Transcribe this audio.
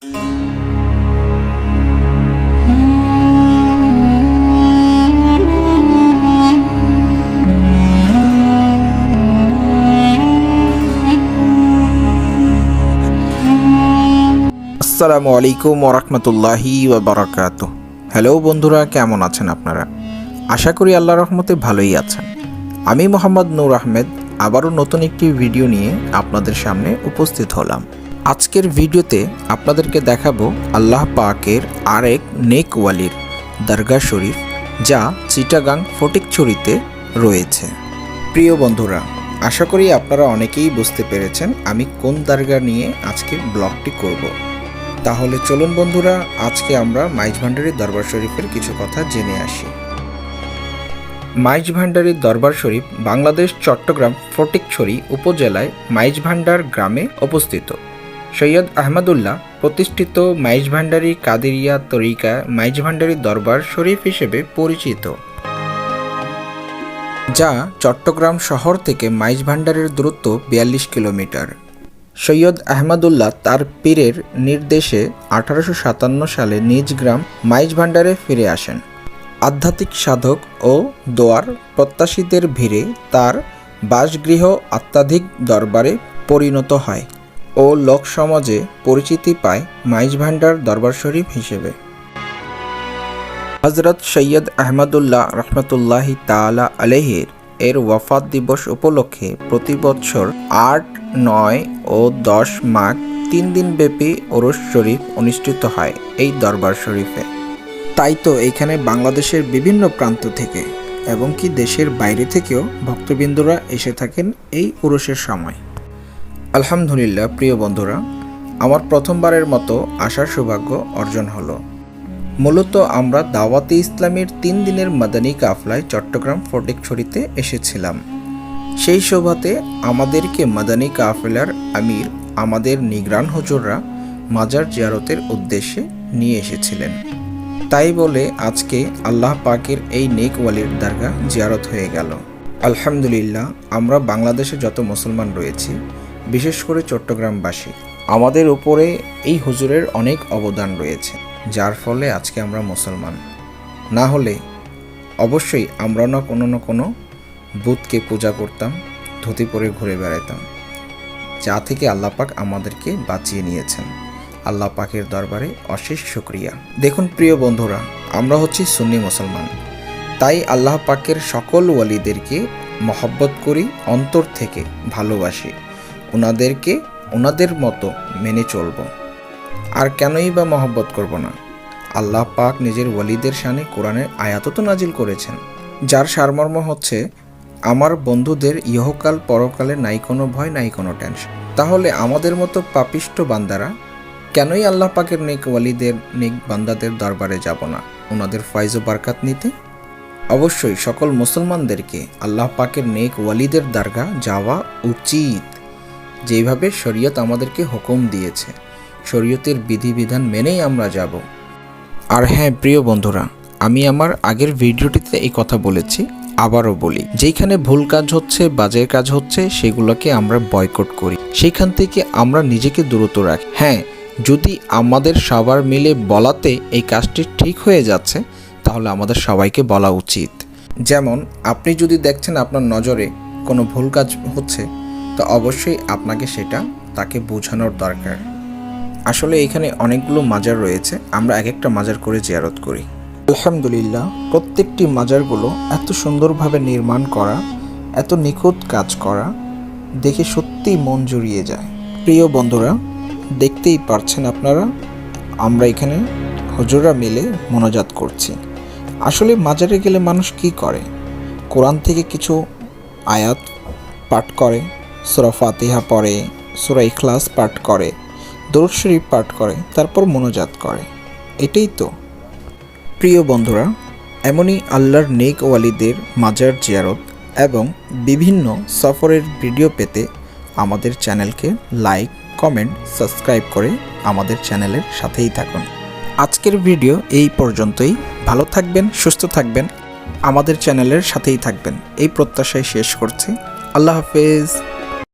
আসসালামু আলাইকুম ওরহমতুল্লাহি বারাকাত হ্যালো বন্ধুরা, কেমন আছেন আপনারা? আশা করি আল্লাহ রহমতে ভালোই আছেন। আমি মোহাম্মদ নূর আহমেদ, আবারও নতুন একটি ভিডিও নিয়ে আপনাদের সামনে উপস্থিত হলাম। আজকের ভিডিওতে আপনাদেরকে দেখাবো আল্লাহ পাকের আরেক নেক ওয়ালির দরগা শরীফ, যা চিটাগাং ফটিকছড়িতে রয়েছে। প্রিয় বন্ধুরা, আশা করি আপনারা অনেকেই বুঝতে পেরেছেন আমি কোন দরগা নিয়ে আজকে ব্লগটি করব। তাহলে চলুন বন্ধুরা, আজকে আমরা মাইজ ভান্ডারির দরবার শরীফের কিছু কথা জেনে আসি। মাইজ ভান্ডারির দরবার শরীফ বাংলাদেশ চট্টগ্রাম ফটিকছড়ি উপজেলায় মাইজ ভান্ডার গ্রামে অবস্থিত। সৈয়দ আহমদুল্লাহ প্রতিষ্ঠিত মাইজ ভান্ডারি কাদেরিয়া তরিকা মাইজ ভান্ডারি দরবার শরীফ হিসেবে পরিচিত, যা চট্টগ্রাম শহর থেকে মাইজ ভান্ডারের দূরত্ব বিয়াল্লিশ কিলোমিটার। সৈয়দ আহমদুল্লাহ তার পীরের নির্দেশে আঠারোশো সাতান্ন সালে নিজ গ্রাম মাইজ ভান্ডারে ফিরে আসেন। আধ্যাত্মিক সাধক ও দোয়ার প্রত্যাশীদের ভিড়ে তার বাসগৃহ অত্যাধিক দরবারে পরিণত হয়। ও লোক সমাজে পরিচিতি পায় মাইজ ভান্ডার দরবার শরীফ হিসেবে। হজরত সৈয়দ আহমদুল্লাহ রহমতুল্লাহি তালা আলহের এর ওয়াফাত দিবস উপলক্ষে প্রতি বছর আট, নয় ও দশ মাঘ তিন দিন ব্যাপী ওরস শরীফ অনুষ্ঠিত হয় এই দরবার শরীফে। তাই তো এখানে বাংলাদেশের বিভিন্ন প্রান্ত থেকে এবং কি দেশের বাইরে থেকেও ভক্তবৃন্দরা এসে থাকেন এই উরসের সময়। আলহামদুলিল্লাহ, প্রিয় বন্ধুরা, আমার প্রথমবারের মতো আসার সৌভাগ্য অর্জন হলো। মূলত আমরা দাওয়াতে ইসলামের তিন দিনের মাদানী কাফলায় চট্টগ্রাম ফটিকছড়িতে এসেছিলাম। সেই শোভাতে আমাদেরকে মাদানী কাফেলার আমির, আমাদের নিগরান হুজুররা মাজার জিয়ারতের উদ্দেশ্যে নিয়ে এসেছিলেন। তাই বলে আজকে আল্লাহ পাকের এই নেক ওয়ালির দরগা জিয়ারত হয়ে গেল। আলহামদুলিল্লাহ, আমরা বাংলাদেশে যত মুসলমান রয়েছি বিশেষ করে চট্টগ্রামবাসী। আমাদের উপরে এই হুজুরের অনেক অবদান রয়েছে, যার ফলে আজকে আমরা মুসলমান। না হলে অবশ্যই আমরা না কোনো না কোনো বুথকে পূজা করতাম, ধুতি পরে ঘুরে বেড়াতাম যা থেকে আল্লাহ পাক আমাদেরকে বাঁচিয়ে নিয়েছেন। আল্লাহ পাকের দরবারে অশেষ শুক্রিয়া। দেখুন প্রিয় বন্ধুরা, আমরা হচ্ছি সুন্নি মুসলমান। তাই আল্লাহ পাকের সকল ওয়ালিদেরকে মহব্বত করি, অন্তর থেকে ভালোবাসি। ওনাদেরকে ওনাদের মতো মেনে চলব। আর কেনই বা মহব্বত করব না? আল্লাহ পাক নিজের ওয়ালিদের শানে কোরআনের আয়াত তো নাজিল করেছেন। যার সারমর্ম হচ্ছে, আমার বন্ধুদের ইহকাল পরকালে নাই কোনো ভয়, নাই কোনো টেনশন। তাহলে আমাদের মতো পাপিষ্ট বান্দারা, কেনই আল্লাহ পাকের নেক ওয়ালিদের, নেক বান্দাদের দরবারে যাব না? ওনাদের ফয়জ ও বারকাত নিতে? অবশ্যই সকল মুসলমানদেরকে আল্লাহ পাকের নেক ওয়ালিদের দরগা যাওয়া উচিত। যেভাবে শরীয়ত আমাদেরকে হুকুম দিয়েছে, শরীয়তের বিধিবিধান মেনেই আমরা যাব। আর হ্যাঁ প্রিয় বন্ধুরা, আমি আমার আগের ভিডিওটিতে এই কথা বলেছি, আবারও বলি। যেখানে ভুল কাজ হচ্ছে বাজের কাজ হচ্ছে, সেগুলোকে আমরা বয়কট করি। সেখান থেকে আমরা নিজেকে দূরত রাখি। হ্যাঁ যদি আমাদের সবার মিলে বলাতে এই কাজটি ঠিক হয়ে যাচ্ছে, তাহলে আমাদের সবাইকে বলা উচিত। যেমন, আপনি যদি দেখছেন আপনার নজরে কোনো ভুল কাজ হচ্ছে তো অবশ্যই আপনাকে সেটা তাকে বোঝানোর দরকার। আসলে এখানে অনেকগুলো মাজার রয়েছে, আমরা এক একটা মাজার করে জিয়ারত করি। আলহামদুলিল্লাহ, প্রত্যেকটি মাজারগুলো এত সুন্দরভাবে নির্মাণ করা, এত নিখুঁত কাজ করা, দেখে সত্যিই মন জুড়িয়ে যায়। প্রিয় বন্ধুরা, দেখতেই পারছেন আপনারা, আমরা এখানে হুজুরা মিলে মনোজাত করছি। আসলে মাজারে গেলে মানুষ কি করে? কোরআন থেকে কিছু আয়াত পাঠ করে সুরা ফাতিহা পড়ে, সুরা ইখলাস পাঠ করে, দরুদ শরীফ পাঠ করে, তারপর মনোজাত করে। এটাই তো। প্রিয় বন্ধুরা, এমনই আল্লাহর নেক ওয়ালিদের মাজার জিয়ারত এবং বিভিন্ন সফরের ভিডিও পেতে আমাদের চ্যানেলকে লাইক, কমেন্ট, সাবস্ক্রাইব করে আমাদের চ্যানেলের সাথেই থাকুন। আজকের ভিডিও এই পর্যন্তই। ভালো থাকবেন, সুস্থ থাকবেন, আমাদের চ্যানেলের সাথেই থাকবেন। এই প্রত্যাশায় শেষ করছি। আল্লাহ হাফেজ।